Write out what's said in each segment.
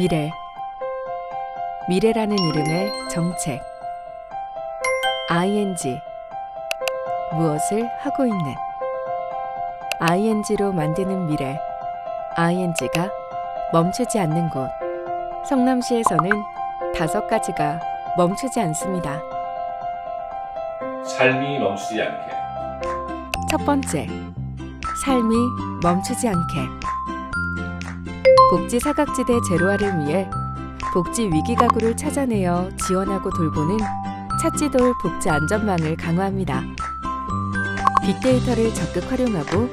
미래. 미래라는 이름의 정책. ing 무엇을 하고 있는. ing로 만드는 미래. ing가 멈추지 않는 곳. 성남시에서는 다섯 가지가 멈추지 않습니다. 삶이 멈추지 않게. 첫 번째, 삶이 멈추지 않게. 복지 사각지대 제로화를 위해 복지 위기 가구를 찾아내어 지원하고 돌보는 찾지돌 복지 안전망을 강화합니다. 빅데이터를 적극 활용하고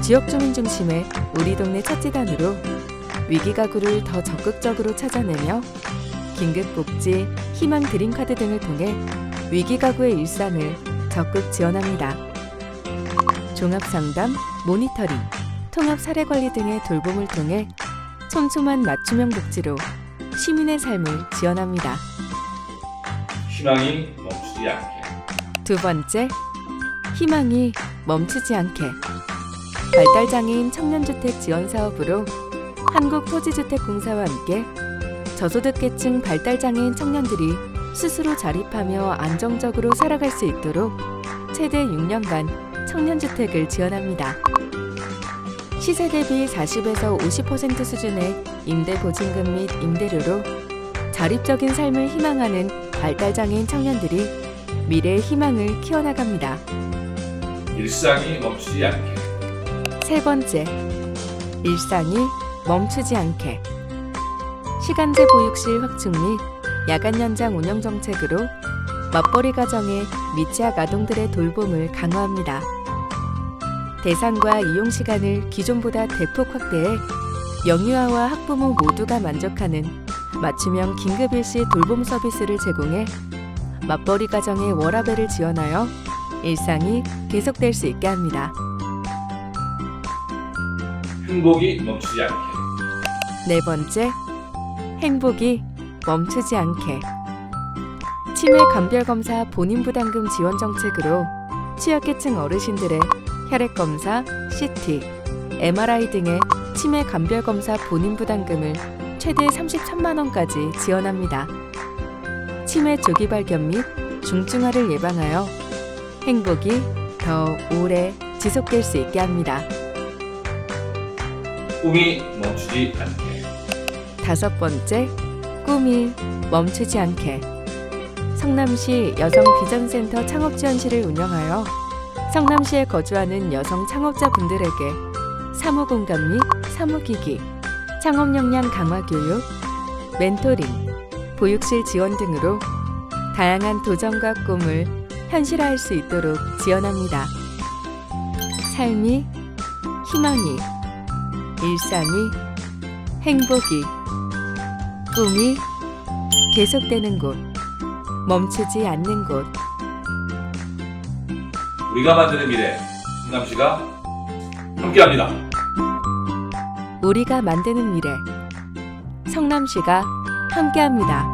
지역 주민 중심의 우리 동네 찾지단으로 위기 가구를 더 적극적으로 찾아내며 긴급 복지, 희망 드림카드 등을 통해 위기 가구의 일상을 적극 지원합니다. 종합 상담, 모니터링, 통합 사례 관리 등의 돌봄을 통해 촘촘한 맞춤형 복지로 시민의 삶을 지원합니다. 희망이 멈추지 않게 두 번째, 희망이 멈추지 않게. 발달장애인 청년주택 지원 사업으로 한국토지주택공사와 함께 저소득계층 발달장애인 청년들이 스스로 자립하며 안정적으로 살아갈 수 있도록 최대 6년간 청년주택을 지원합니다. 시세 대비 40에서 50% 수준의 임대 보증금 및 임대료로 자립적인 삶을 희망하는 발달장애인 청년들이 미래의 희망을 키워나갑니다. 일상이 멈추지 않게 세 번째, 일상이 멈추지 않게. 시간제 보육실 확충 및 야간 연장 운영 정책으로 맞벌이 가정의 미취학 아동들의 돌봄을 강화합니다. 대상과 이용 시간을 기존보다 대폭 확대해 영유아와 학부모 모두가 만족하는 맞춤형 긴급일시 돌봄 서비스를 제공해 맞벌이 가정의 워라밸을 지원하여 일상이 계속될 수 있게 합니다. 행복이 멈추지 않게 네 번째, 행복이 멈추지 않게. 치매 감별 검사 본인 부담금 지원 정책으로 취약계층 어르신들의 혈액 검사, CT, MRI 등의 치매 감별 검사 본인 부담금을 최대 33만 원까지 지원합니다. 치매 조기 발견 및 중증화를 예방하여 행복이 더 오래 지속될 수 있게 합니다. 꿈이 멈추지 않게 다섯 번째, 꿈이 멈추지 않게. 성남시 여성 비전센터 창업지원실을 운영하여 성남시에 거주하는 여성 창업자분들에게 사무공간 및 사무기기, 창업 역량 강화 교육, 멘토링, 보육실 지원 등으로 다양한 도전과 꿈을 현실화할 수 있도록 지원합니다. 삶이, 희망이, 일상이, 행복이, 꿈이 계속되는 곳, 멈추지 않는 곳, 우리가 만드는 미래 성남시가 함께합니다. 우리가 만드는 미래. 성남시가 함께합니다.